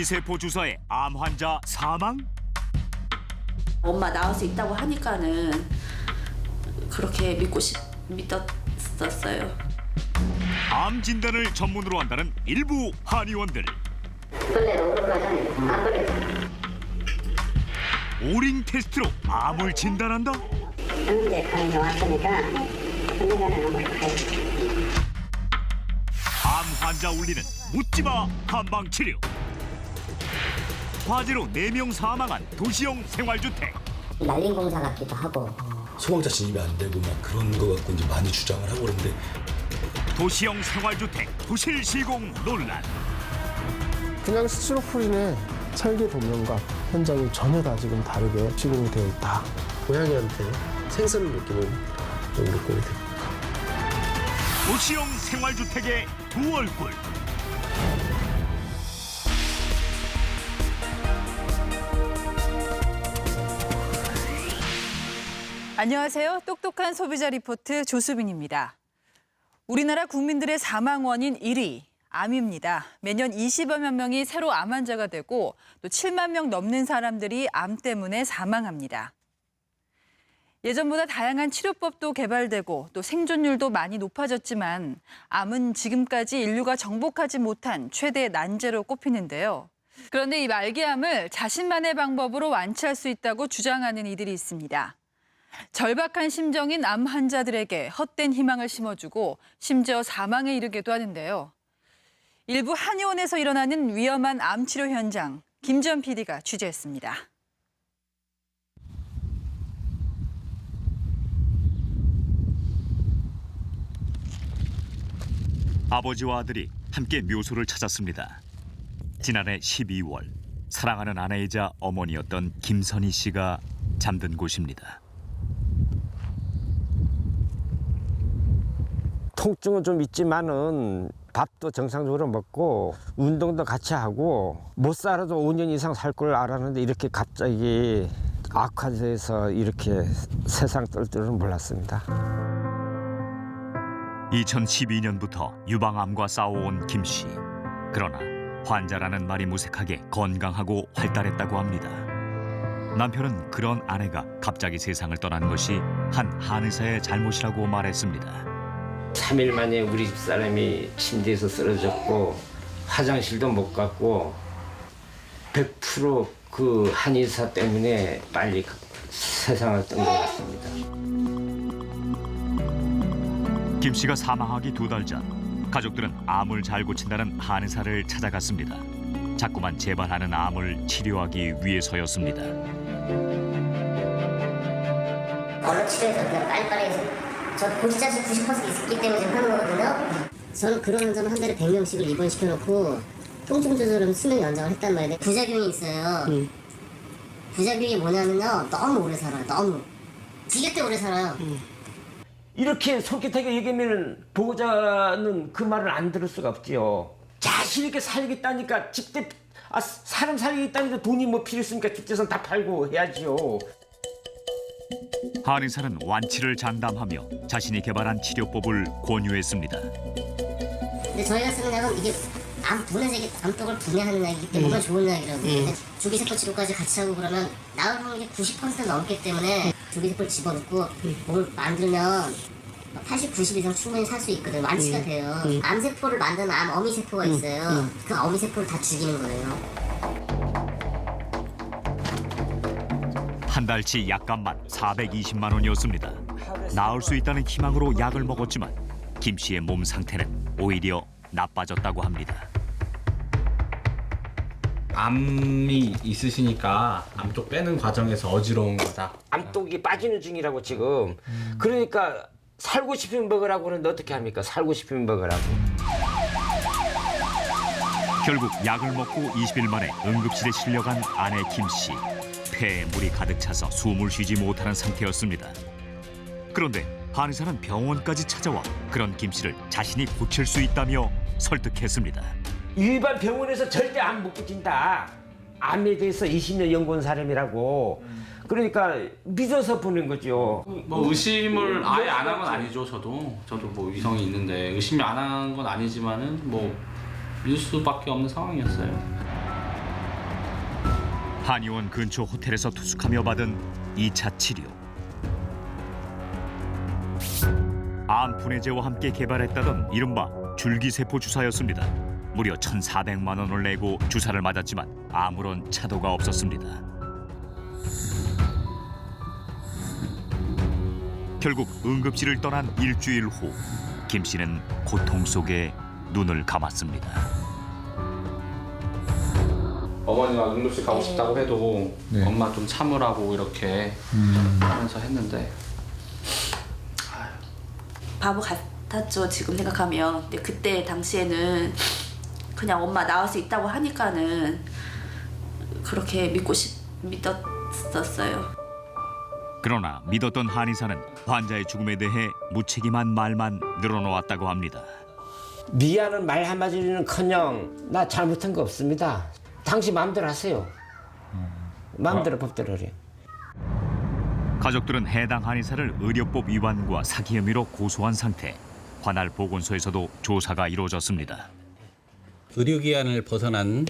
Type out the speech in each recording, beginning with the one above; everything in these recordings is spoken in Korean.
줄기세포 주사에 암 환자 사망? 엄마 나올 수 있다고 하니까는 그렇게 믿고 싶 믿었었어요. 암 진단을 전문으로 한다는 일부 한의원들. 오링 테스트로 암을 진단한다? 왔으니까 가는 걸암 환자 울리는 묻지마 한방 치료. 화재로 네 명 사망한 도시형 생활주택. 날린 공사 같기도 하고 소방차 진입이 안 되고 막 그런 거 갖고 이제 많이 주장을 하고 그러는데 도시형 생활주택 부실 시공 논란. 그냥 스티로폴인의 설계 도면과 현장이 전혀 다 지금 다르게 시공이 되어 있다. 고양이한테 생선을 느끼는 좀 느낌이 듭니다. 도시형 생활주택의 두 얼굴. 안녕하세요. 똑똑한 소비자 리포트 조수빈입니다. 우리나라 국민들의 사망 원인 1위 암입니다. 매년 20여만 명이 새로 암 환자가 되고 또 7만 명 넘는 사람들이 암 때문에 사망합니다. 예전보다 다양한 치료법도 개발되고 또 생존율도 많이 높아졌지만 암은 지금까지 인류가 정복하지 못한 최대 난제로 꼽히는데요. 그런데 이 말기암을 자신만의 방법으로 완치할 수 있다고 주장하는 이들이 있습니다. 절박한 심정인 암 환자들에게 헛된 희망을 심어주고 심지어 사망에 이르게도 하는데요. 일부 한의원에서 일어나는 위험한 암 치료 현장 김지연 PD가 취재했습니다. 아버지와 아들이 함께 묘소를 찾았습니다. 지난해 12월 사랑하는 아내이자 어머니였던 김선희 씨가 잠든 곳입니다. 통증은 좀 있지만은 밥도 정상적으로 먹고 운동도 같이 하고 못 살아도 5년 이상 살 걸 알았는데 이렇게 갑자기 악화돼서 이렇게 세상 뜰 줄은 몰랐습니다. 2012년부터 유방암과 싸워온 김 씨. 그러나 환자라는 말이 무색하게 건강하고 활달했다고 합니다. 남편은 그런 아내가 갑자기 세상을 떠난 것이 한 한의사의 잘못이라고 말했습니다. 3일 만에 우리 집 사람이 침대에서 쓰러졌고 화장실도 못 갔고 100%그 한의사 때문에 빨리 세상을 뜬 것 같습니다. 김 씨가 사망하기 두 달 전 가족들은 암을 잘 고친다는 한의사를 찾아갔습니다. 자꾸만 재발하는 암을 치료하기 위해서였습니다. 얼른 치료해서 그냥 빨리빨리 해서 저 고지자식 90% 있기 때문에 지금 하는 거거든요. 저는 그런 환자는 한 달에 100명씩을 입원시켜놓고 통증 조절은 수명 연장을 했단 말이에요 부작용이 있어요. 부작용이 뭐냐면요. 너무 오래 살아요. 너무. 지겹게 오래 살아요. 이렇게 솔깃하게 얘기하면 보호자는 그 말을 안 들을 수가 없지요. 자신 있게 살겠다니까 집대 아 사람 살겠다는데 돈이 뭐 필요 있으니까? 집재산 다 팔고 해야지요. 한의사는 완치를 장담하며 자신이 개발한 치료법을 권유했습니다. 근데 저희가 쓰는 약은 이게 암 분해서 이게 암독을 분해하는 약이기 때문에 몸에 좋은 약이라고 근데 주기세포 치료까지 같이 하고 그러면 나을 확률이 90% 넘기 때문에 주기세포를 집어넣고 몸을 만들면 80, 90 이상 충분히 살 수 있거든요 완치가 돼요. 암세포를 만드는 암 어미세포가 있어요. 그 어미세포를 다 죽이는 거예요 한 달치 약값만 420만 원이었습니다. 나을 수 있다는 희망으로 약을 먹었지만 김 씨의 몸 상태는 오히려 나빠졌다고 합니다. 암이 있으시니까 암 쪽 빼는 과정에서 어지러운 거다. 암독이 빠지는 중이라고 지금. 그러니까 살고 싶으면 먹으라고 그러는데 어떻게 합니까? 살고 싶으면 먹으라고. 결국 약을 먹고 20일 만에 응급실에 실려간 아내 김 씨. 폐에 물이 가득 차서 숨을 쉬지 못하는 상태였습니다. 그런데 한의사는 병원까지 찾아와 그런 김 씨를 자신이 고칠 수 있다며 설득했습니다. 일반 병원에서 절대 안 못 고친다. 암에 대해서 20년 연구한 사람이라고. 그러니까 믿어서 보는 거죠. 뭐 의심을 아예 안 한 건 아니죠. 저도 저도 뭐 위성이 있는데 의심이 안 한 건 아니지만은 뭐 믿을 수밖에 없는 상황이었어요. 한의원 근처 호텔에서 투숙하며 받은 2차 치료. 암 분해제와 함께 개발했다던 이른바 줄기세포 주사였습니다. 무려 1,400만 원을 내고 주사를 맞았지만 아무런 차도가 없었습니다. 결국 응급실을 떠난 일주일 후 김 씨는 고통 속에 눈을 감았습니다. 어머니가 응급실 가고 싶다고 해도 엄마 좀 참으라고 이렇게 하면서 했는데 바보 같았죠 지금 생각하면 근데 그때 당시에는 그냥 엄마 나을 수 있다고 하니까는 그렇게 믿고 싶 믿었었어요. 그러나 믿었던 한의사는 환자의 죽음에 대해 무책임한 말만 늘어놓았다고 합니다. 미안한 말 한마디는 커녕 나 잘못한 거 없습니다. 당신 마음대로 하세요. 마음대로 법대로 해. 가족들은 해당 한의사를 의료법 위반과 사기 혐의로 고소한 상태. 관할 보건소에서도 조사가 이루어졌습니다. 의료기관을 벗어난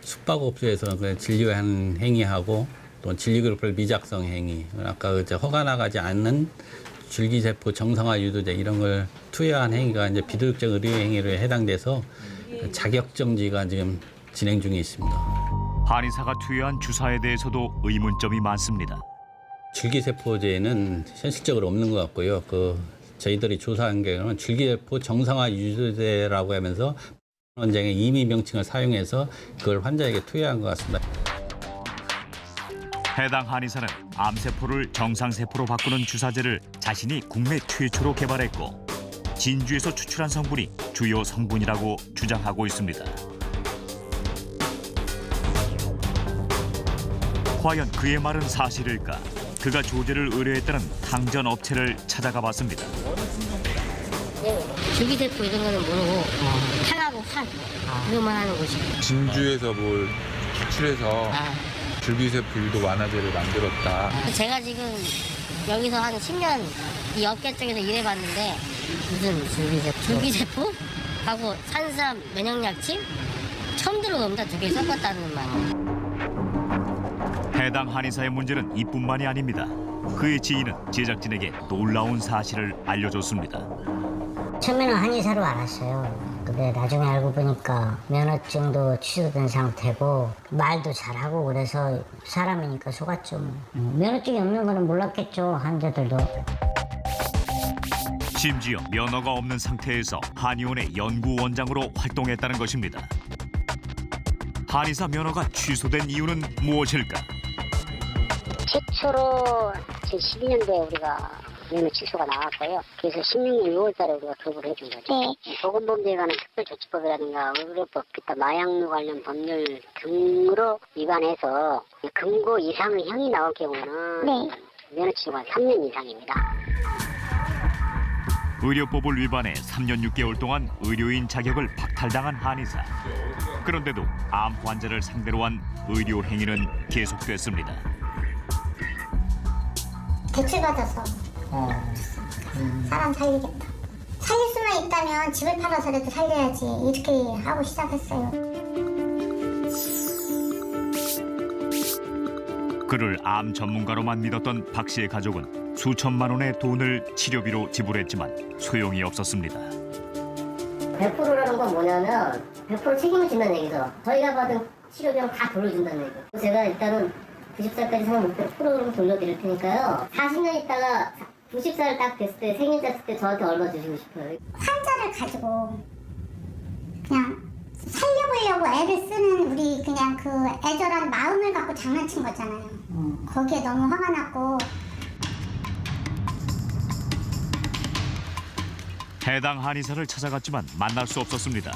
숙박업소에서 그 진료한 행위하고 또 진료그룹을 미작성 행위, 아까 그 허가 나가지 않는 줄기세포 정상화 유도제 이런 걸 투여한 행위가 이제 비도덕적 의료 행위로 해당돼서 자격정지가 지금 진행 중에 있습니다. 한의사가 투여한 주사에 대해서도 의문점이 많습니다. 줄기세포제는 현실적으로 없는 것 같고요. 그 저희들이 조사한 경우는 줄기세포 정상화 유도제라고 하면서 원장의 임의 명칭을 사용해서 그걸 환자에게 투여한 것 같습니다. 해당 한의사는 암세포를 정상세포로 바꾸는 주사제를 자신이 국내 최초로 개발했고 진주에서 추출한 성분이 주요 성분이라고 주장하고 있습니다. 과연 그의 말은 사실일까? 그가 조제를 의뢰했다는 항전 업체를 찾아가 봤습니다. 줄기세포 이런 거는 모르고 탈하고 활 이거만 하는 곳이 진주에서 뭘 추출해서 줄기세포 유도 완화제를 만들었다. 제가 지금 여기서 한 10년 이 업계 쪽에서 일해봤는데 무슨 줄기세포? 줄기세포? 하고 산삼 면역약침? 처음 들어봅니다 두 개 섞었다는 말 해당 한의사의 문제는 이뿐만이 아닙니다. 그의 지인은 제작진에게 놀라운 사실을 알려줬습니다. 처음에는 한의사로 알았어요. 근데 나중에 알고 보니까 면허증도 취소된 상태고 말도 잘하고 그래서 사람이니까 속았죠. 뭐. 음, 면허증이 없는 거는 몰랐겠죠 환자들도. 심지어 면허가 없는 상태에서 한의원의 연구원장으로 활동했다는 것입니다. 한의사 면허가 취소된 이유는 무엇일까? 최초로 지금 12년도에 우리가 면허 취소가 나왔고요. 그래서 16년 6월달에 우리가 교부를 해준 거죠. 보건범죄에 관한 특별조치법이라든가 의료법, 기타 마약류 관련 법률 등으로 위반해서 금고 이상의 형이 나올 경우는 면허 취소가 3년 이상입니다. 의료법을 위반해 3년 6개월 동안 의료인 자격을 박탈당한 한의사. 그런데도 암 환자를 상대로 한 의료 행위는 계속됐습니다. 대출 받아서 사람 살리겠다. 살릴 수만 있다면 집을 팔아서라도 살려야지 이렇게 하고 시작했어요. 그를 암 전문가로만 믿었던 박 씨의 가족은 수천만 원의 돈을 치료비로 지불했지만 소용이 없었습니다. 100%라는 건 뭐냐면 100% 책임을 진다는 얘기죠. 저희가 받은 치료비는 다 돌려준다는 얘기. 제가 일단은 90살까지 생활 목표 프로그램 돌려드릴 테니까요. 40년 있다가 90살 딱 됐을 때 생일 됐을 때 저한테 얼마 주시고 싶어요. 환자를 가지고 그냥 살려보려고 애를 쓰는 우리 그냥 그 애절한 마음을 갖고 장난친 거잖아요. 거기에 너무 화가 났고 해당 한의사를 찾아갔지만 만날 수 없었습니다.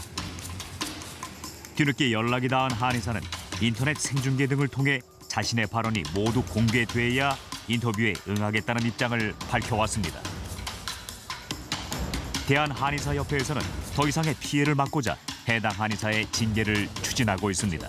뒤늦게 연락이 닿은 한의사는 인터넷 생중계 등을 통해 자신의 발언이 모두 공개돼야 인터뷰에 응하겠다는 입장을 밝혀왔습니다. 대한한의사협회에서는 더 이상의 피해를 막고자 해당 한의사의 징계를 추진하고 있습니다.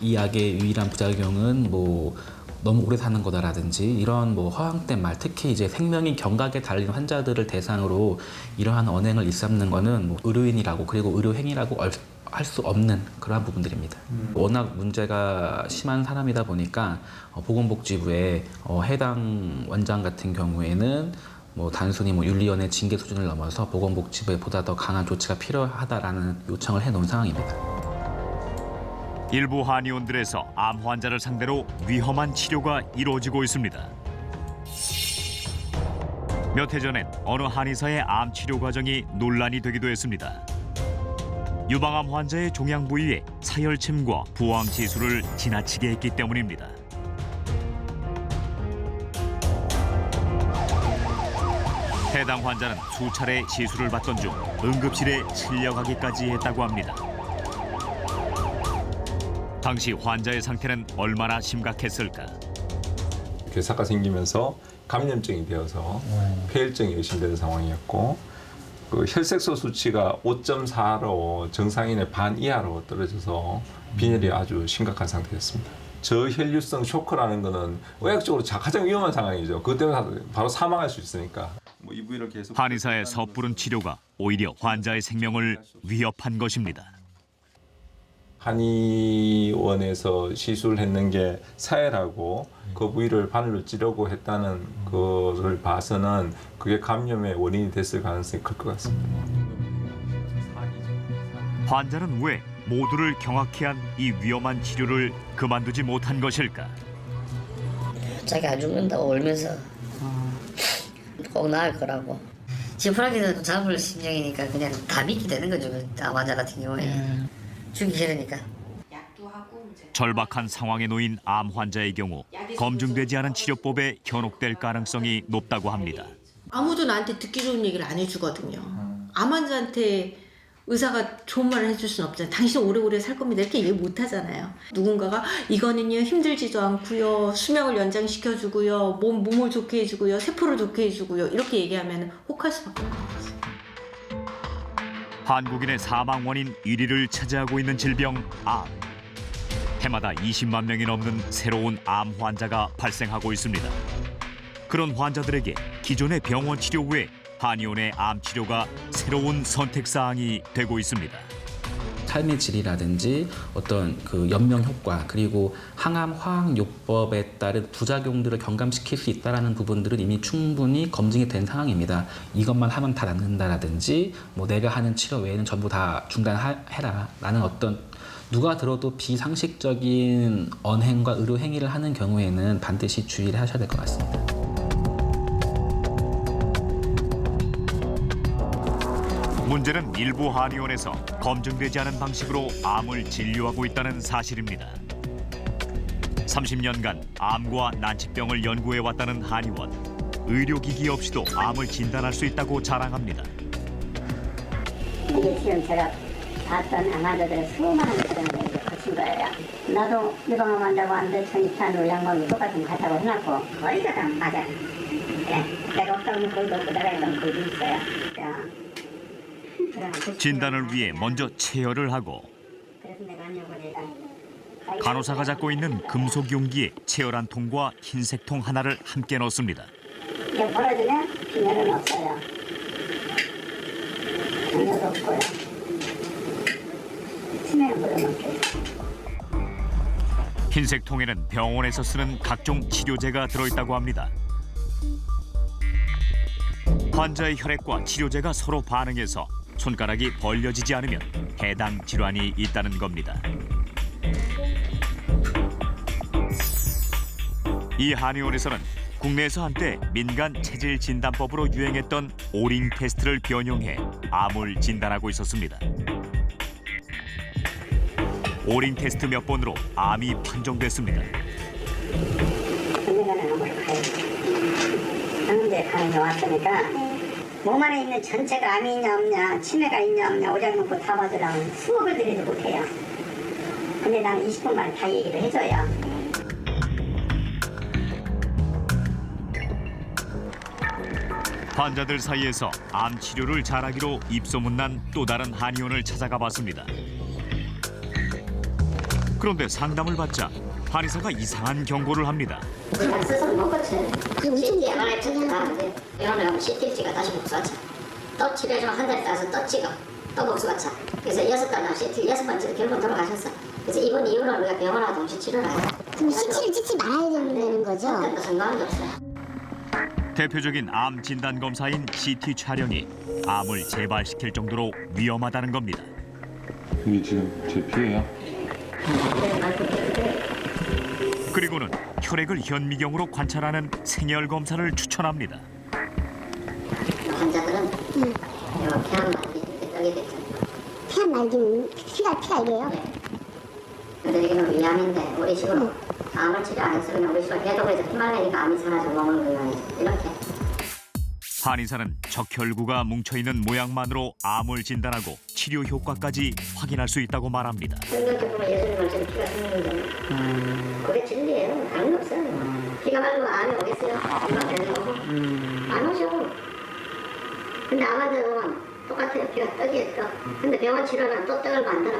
이 약의 유일한 부작용은 뭐 너무 오래 사는 거다라든지 이런 뭐 허황된 말 특히 이제 생명이 경각에 달린 환자들을 대상으로 이러한 언행을 일삼는 거는 뭐 의료인이라고 그리고 의료행위라고 할 수 없는 그러한 부분들입니다. 워낙 문제가 심한 사람이다 보니까 어, 보건복지부에 어, 해당 원장 같은 경우에는 뭐 단순히 뭐 윤리원의 징계 수준을 넘어서 보건복지부에 보다 더 강한 조치가 필요하다라는 요청을 해놓은 상황입니다. 일부 한의원들에서 암 환자를 상대로 위험한 치료가 이루어지고 있습니다. 몇 해 전엔 어느 한의사의 암 치료 과정이 논란이 되기도 했습니다. 유방암 환자의 종양 부위에 사혈침과 부항 지수를 지나치게 했기 때문입니다. 해당 환자는 수차례 시술을 받던 중 응급실에 실려가기까지 했다고 합니다. 당시 환자의 상태는 얼마나 심각했을까? 괴사가 생기면서 감염증이 되어서 폐혈증이 의심되는 상황이었고 그 혈색소 수치가 5.4로 정상인의 반 이하로 떨어져서 빈혈이 아주 심각한 상태였습니다. 저혈류성 쇼크라는 거는 의학적으로 자- 가장 위험한 상황이죠. 그것 때문에 바로 사망할 수 있으니까. 뭐이 부위를 계속 한의사의 섣부른 치료가 오히려 환자의 생명을 위협한 것입니다. 한의원에서 시술을 했는 게 사혈하고 그 부위를 바늘로 찌려고 했다는 것을 봐서는 그게 감염의 원인이 됐을 가능성이 클 것 같습니다. 환자는 왜 모두를 경악해 한이 위험한 치료를 그만두지 못한 것일까? 자기 안 죽는다고 울면서 꼭 나을 거라고. 지푸라기도 잡을 심정이니까 그냥 다 믿게 되는 거죠. 그 환자 같은 경우에 죽기 싫으니까. 절박한 상황에 놓인 암 환자의 경우 검증되지 않은 치료법에 현혹될 가능성이 높다고 합니다. 아무도 나한테 듣기 좋은 얘기를 안 해주거든요. 암 환자한테 의사가 좋은 말을 해줄 수는 없잖아요. 당신 오래오래 살 겁니다. 이렇게 얘기 못 하잖아요. 누군가가 이거는요 힘들지도 않고요. 수명을 연장시켜주고요. 몸, 몸을 좋게 해주고요. 세포를 좋게 해주고요. 이렇게 얘기하면 혹할 수밖에 없어요. 한국인의 사망 원인 1위를 차지하고 있는 질병 암. 해마다 20만 명이 넘는 새로운 암 환자가 발생하고 있습니다. 그런 환자들에게 기존의 병원 치료 외 한의원의 암 치료가 새로운 선택 사항이 되고 있습니다. 삶의 질이라든지 어떤 그 연명 효과 그리고 항암 화학 요법에 따른 부작용들을 경감시킬 수 있다라는 부분들은 이미 충분히 검증이 된 상황입니다. 이것만 하면 다 낫는다라든지 뭐 내가 하는 치료 외에는 전부 다 중단해라 라는 어떤 누가 들어도 비상식적인 언행과 의료 행위를 하는 경우에는 반드시 주의를 하셔야 될 것 같습니다. 문제는 일부 한의원에서 검증되지 않은 방식으로 암을 진료하고 있다는 사실입니다. 30년간 암과 난치병을 연구해 왔다는 한의원. 의료기기 없이도 암을 진단할 수 있다고 자랑합니다. 이게 지금 제가 봤던 암환자들의 수많은 이제 거친 거예요. 나도 유방암 환자고 안돼 천이탄 양방이 똑같은 거 갖다고 해놨고 거의 다 맞아. 예, 내가 없다면 거기도 없고 내가 있다면 거기도 있어요. 자, 그런 그 진단을 위해 먼저 체열을 하고 간호사가 잡고 있는 금속 용기에 체열한 통과 흰색 통 하나를 함께 넣습니다. 흰색 통에는 병원에서 쓰는 각종 치료제가 들어있다고 합니다. 환자의 혈액과 치료제가 서로 반응해서 손가락이 벌려지지 않으면 해당 질환이 있다는 겁니다. 이 한의원에서는 국내에서 한때 민간 체질 진단법으로 유행했던 오링 테스트를 변형해 암을 진단하고 있었습니다. 오링 테스트 몇 번으로 암이 판정됐습니다. 왔으니까 몸 안에 있는 전체가 암이 있냐 없냐, 치매가 있냐 없냐, 오장 놓고 다 받으라고 수업을 드리지 못해요. 근데 난 20분 만에 다 얘기를 해줘요. 환자들 사이에서 암 치료를 잘하기로 입소문난 또 다른 한의원을 찾아가 봤습니다. 그런데 상담을 받자 한의사가 이상한 경고를 합니다. 그냥 스스로 못 고쳐. CT MRI 찍는다는데 이러면 CT가 다시 복수하자또 치료해주면 한 달에 따라서 또 찍어. 또 복수가 차. 그래서 여섯 달 동안 CT 여섯 번째 결국 돌아가셨어. 그래서 이번 이후로 우리가 병원하고 동시 치료를 해요. 그럼 CT를 찍지 말아야 되는 거죠? 그건 상관이 없어요. 대표적인 암 진단 검사인 CT 촬영이 암을 재발시킬 정도로 위험하다는 겁니다. 이게 지금 제 피예요? 그리고는 혈액을 현미경으로 관찰하는 생열 검사를 추천합니다. 환자들은 이거 폐암 말기 이렇게 됐죠. 피한 말기는 피가 피가 이래요? 근데 이게 위암인데 우리 식으로 암을 치료 안 해서 그냥 우리 식으로 해독해서 피말리니까 암이 사라져 몸을 그냥 이렇게 한의사는 적혈구가 뭉쳐있는 모양만으로 암을 진단하고 치료 효과까지 확인할 수 있다고 말합니다. 생각해보면 예수님 말처럼 피가 생기는데 그게 진리예요. 다른 거 없어요. 피가 되는 거고 안 오죠. 근데 보면 똑같아요. 피가 떡이 떠. 근데 병원 치료는 또 떡을 만들어.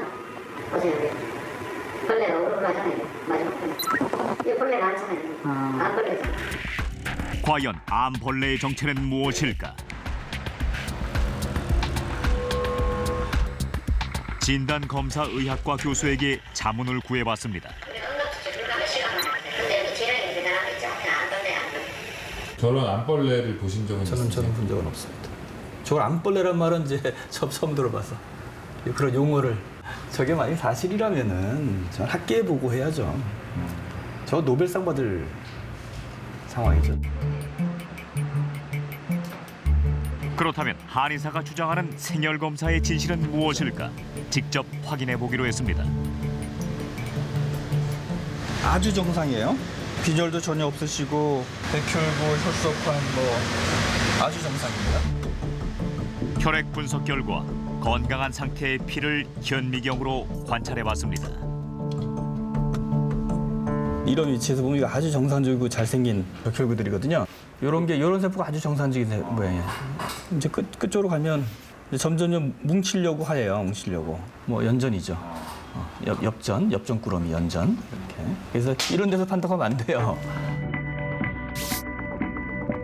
보세요. 벌레가 오르가잖아요. 마지막 번에. 이 벌레가 많잖아요. 암벌레죠. 과연 암벌레의 정체는 무엇일까? 진단 검사 의학과 교수에게 자문을 구해봤습니다. 저런 암벌레를 보신 적은 저는? 저는 본 적은 없습니다. 저걸 암벌레란 말은 이제 처음 처음 들어봐서 그런 용어를 저게 만약 사실이라면은 전 학계에 보고해야죠. 저 노벨상 받을 상황이죠. 그렇다면 한의사가 주장하는 생열 검사의 진실은 무엇일까? 직접 확인해 보기로 했습니다. 아주 정상이에요. 빈혈도 전혀 없으시고 백혈구, 혈소판 뭐 아주 정상입니다. 혈액 분석 결과 건강한 상태의 피를 현미경으로 관찰해 봤습니다. 이런 위치에서 보면 이거 아주 정상적이고 잘생긴 백혈구들이거든요. 이런 게 이런 세포가 아주 정상적인 세- 모양이에요. 이제 끝 끝쪽으로 가면 이제 점점 뭉치려고 하예요. 뭉치려고 뭐 연전이죠. 어, 옆, 옆전, 옆전 꾸러미 연전. 그래서 이런 데서 판독하면 안 돼요.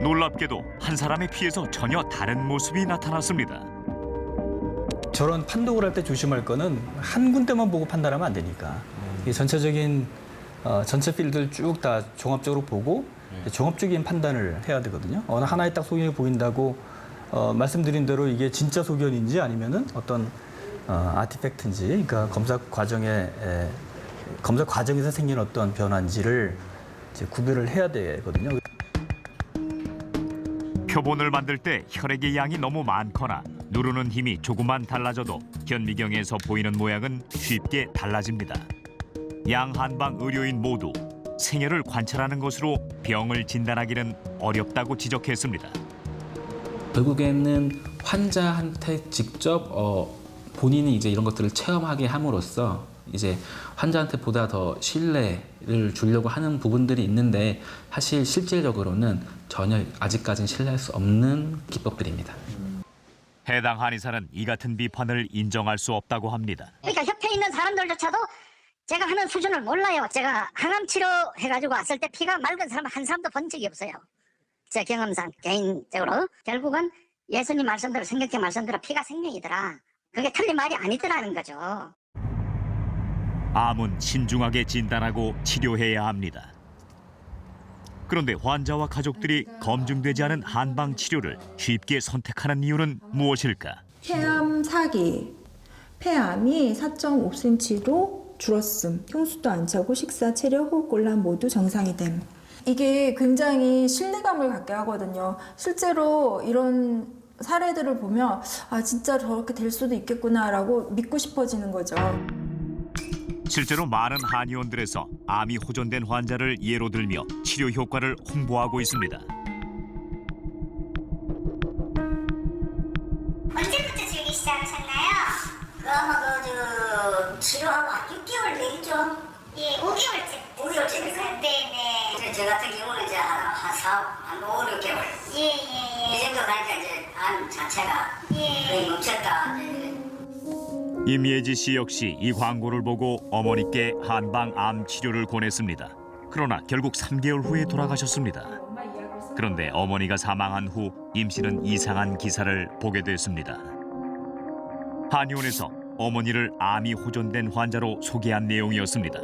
놀랍게도 한 사람의 피에서 전혀 다른 모습이 나타났습니다. 저런 판독을 할 때 조심할 거는 한 군데만 보고 판단하면 안 되니까 이 전체적인 어, 전체 필드를 쭉 다 종합적으로 보고 종합적인 판단을 해야 되거든요. 어느 하나에 딱 소견이 보인다고 어, 말씀드린 대로 이게 진짜 소견인지 아니면은 어떤 어, 아티팩트인지, 그러니까 검사 과정에 에, 검사 과정에서 생긴 어떤 변화인지를 이제 구별을 해야 되거든요. 표본을 만들 때 혈액의 양이 너무 많거나 누르는 힘이 조금만 달라져도 현미경에서 보이는 모양은 쉽게 달라집니다. 양한방 의료인 모두 생혈을 관찰하는 것으로 병을 진단하기는 어렵다고 지적했습니다. 결국에는 환자한테 직접 어, 본인이 이제 이런 것들을 체험하게 함으로써 이제 환자한테 보다 더 신뢰를 주려고 하는 부분들이 있는데 사실 실질적으로는 전혀 아직까지는 신뢰할 수 없는 기법들입니다. 해당 한의사는 이 같은 비판을 인정할 수 없다고 합니다. 그러니까 협회에 있는 사람들조차도 제가 하는 수준을 몰라요. 제가 항암 치료 해가지고 왔을 때 피가 맑은 사람 한 사람도 본 적이 없어요. 제 경험상 개인적으로 결국은 예수님 말씀대로 생각의 말씀대로 피가 생명이더라. 그게 틀린 말이 아니더라는 거죠. 암은 신중하게 진단하고 치료해야 합니다. 그런데 환자와 가족들이 검증되지 않은 한방 치료를 쉽게 선택하는 이유는 무엇일까? 폐암 4기, 폐암이 4.5cm로 줄었음, 흉수도 안 차고 식사, 체력, 호흡곤란 모두 정상이 됨. 이게 굉장히 신뢰감을 갖게 하거든요. 실제로 이런 사례들을 보면 아 진짜 저렇게 될 수도 있겠구나라고 믿고 싶어지는 거죠. 실제로 많은 한의원들에서 암이 호전된 환자를 예로 들며 치료 효과를 홍보하고 있습니다. 언제부터 즐기 시작하셨나요? 아마 그 치료하고 한 6개월 되겠죠? 예, 5개월째. 5개월째 됐어요? 네네. 저 같은 경우는 이제 한, 한 4, 한 5, 6개월. 예, 예, 예. 이 정도 가니까 이제 암 자체가 예. 거의 멈췄다. 이제 임예지 씨 역시 이 광고를 보고 어머니께 한방 암 치료를 권했습니다. 그러나 결국 3개월 후에 돌아가셨습니다. 그런데 어머니가 사망한 후 임 씨는 이상한 기사를 보게 됐습니다. 한의원에서 어머니를 암이 호전된 환자로 소개한 내용이었습니다.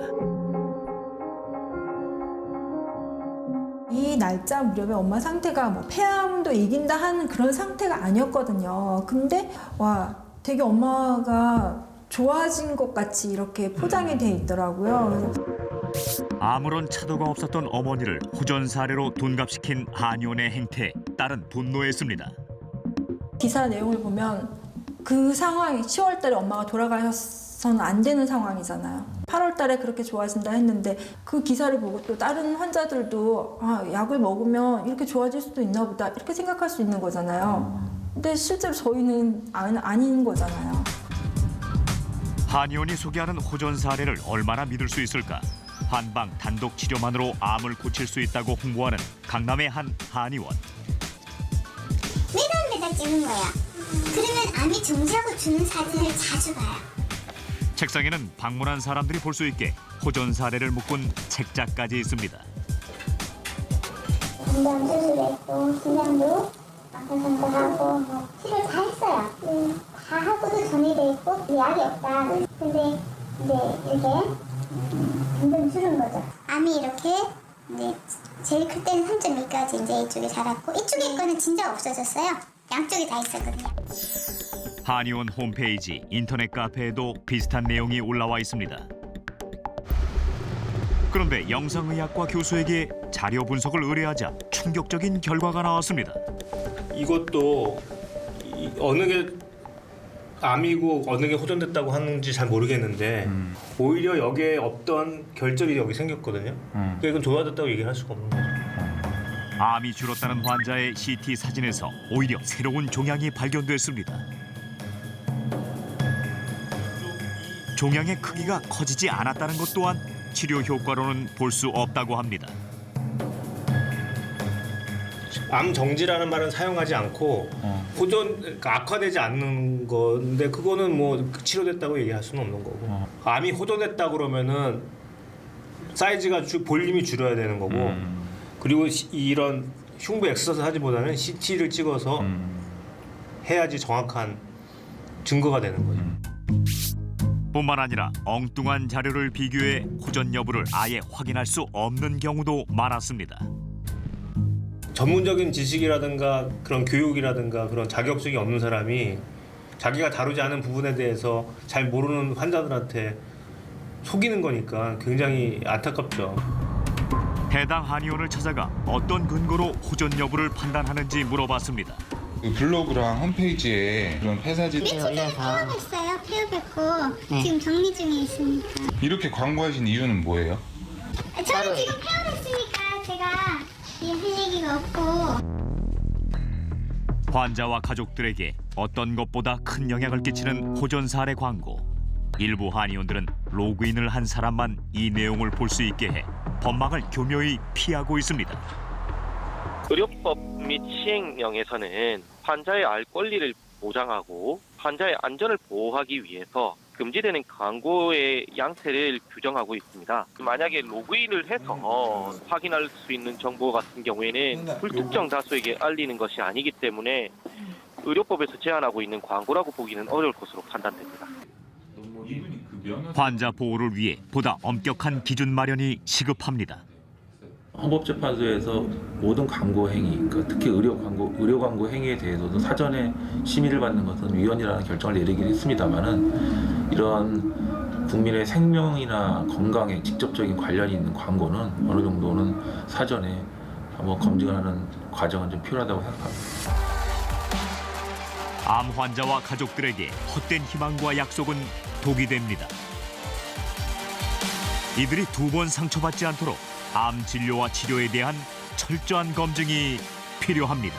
이 날짜 무렵에 엄마 상태가 뭐 폐암도 이긴다 하는 그런 상태가 아니었거든요. 근데 와 되게 엄마가 좋아진 것 같이 이렇게 포장이 돼 있더라고요. 그래서 아무런 차도가 없었던 어머니를 호전 사례로 둔갑시킨 한의원의 행태에 딸은 분노했습니다. 기사 내용을 보면 그 상황이 10월 달에 엄마가 돌아가셔서는 안 되는 상황이잖아요. 8월 달에 그렇게 좋아진다 했는데 그 기사를 보고 또 다른 환자들도 아, 약을 먹으면 이렇게 좋아질 수도 있나 보다 이렇게 생각할 수 있는 거잖아요. 근데 실제로 저희는 안, 아닌 거잖아요. 한의원이 소개하는 호전 사례를 얼마나 믿을 수 있을까? 한방 단독 치료만으로 암을 고칠 수 있다고 홍보하는 강남의 한 한의원. 매달 매달 찍는 거야. 그러면 암이 정지하고 주는 사진을 자주 봐요. 책상에는 방문한 사람들이 볼 수 있게 호전 사례를 묶은 책자까지 있습니다. 건강 수술했고 신장도 방사선도 하고 뭐 치료 다 했어요. 음, 다 하고도 전이돼 있고 약이 없다. 근데 이제 이렇게 완전 줄은 거죠. 암이 이렇게 이제 제일 클 때는 3.2까지 이제 이쪽에 자랐고 이쪽에 거는 진짜 없어졌어요. 양쪽이 다 있었거든요. 한의원 홈페이지, 인터넷 카페에도 비슷한 내용이 올라와 있습니다. 그런데 영상의학과 교수에게 자료 분석을 의뢰하자 충격적인 결과가 나왔습니다. 이것도 이- 어느 게 암이고 어느 게 호전됐다고 하는지 잘 모르겠는데 오히려 여기에 없던 결절이 여기 생겼거든요. 그러니까 이건 좋아졌다고 얘기할 수가 없는 거죠. 암이 줄었다는 환자의 CT 사진에서 오히려 새로운 종양이 발견됐습니다. 종양의 크기가 커지지 않았다는 것 또한 치료 효과로는 볼 수 없다고 합니다. 암 정지라는 말은 사용하지 않고 호전 그러니까 악화되지 않는 건데 그거는 뭐 치료됐다고 얘기할 수는 없는 거고. 암이 호전됐다 그러면은 사이즈가 주, 볼륨이 줄어야 되는 거고. 그리고 시- 이런 흉부 엑스서스 하지보다는 CT를 찍어서 해야지 정확한 증거가 되는 거죠. 뿐만 아니라 엉뚱한 자료를 비교해 호전 여부를 아예 확인할 수 없는 경우도 많았습니다. 전문적인 지식이라든가 그런 교육이라든가 그런 자격증이 없는 사람이 자기가 다루지 않은 부분에 대해서 잘 모르는 환자들한테 속이는 거니까 굉장히 안타깝죠. 해당 한의원을 찾아가 어떤 근거로 호전 여부를 판단하는지 물어봤습니다. 그 블로그랑 홈페이지에 그런 폐사진 밑에 폐업했어요. 폐업했고 지금 정리 중에 있습니다. 이렇게 광고하신 이유는 뭐예요? 저는 지금 폐업했으니까 제가 할 얘기가 없고 환자와 가족들에게 어떤 것보다 큰 영향을 끼치는 호전 사례 광고. 일부 한의원들은 로그인을 한 사람만 이 내용을 볼 수 있게 해 법망을 교묘히 피하고 있습니다. 의료법 및 시행령에서는 환자의 알 권리를 보장하고 환자의 안전을 보호하기 위해서 금지되는 광고의 양태를 규정하고 있습니다. 만약에 로그인을 해서 확인할 수 있는 정보 같은 경우에는 불특정 다수에게 알리는 것이 아니기 때문에 의료법에서 제한하고 있는 광고라고 보기는 어려울 것으로 판단됩니다. 환자 보호를 위해 보다 엄격한 기준 마련이 시급합니다. 헌법재판소에서 모든 광고 행위, 그러니까 특히 의료 광고, 의료 광고 행위에 대해서도 사전에 심의를 받는 것은 위헌이라는 결정을 내리긴 했습니다만은 이런 국민의 생명이나 건강에 직접적인 관련이 있는 광고는 어느 정도는 사전에 한번 검증하는 과정은 좀 필요하다고 생각합니다. 암 환자와 가족들에게 헛된 희망과 약속은 독이 됩니다. 이들이 두 번 상처받지 않도록 암 진료와 치료에 대한 철저한 검증이 필요합니다.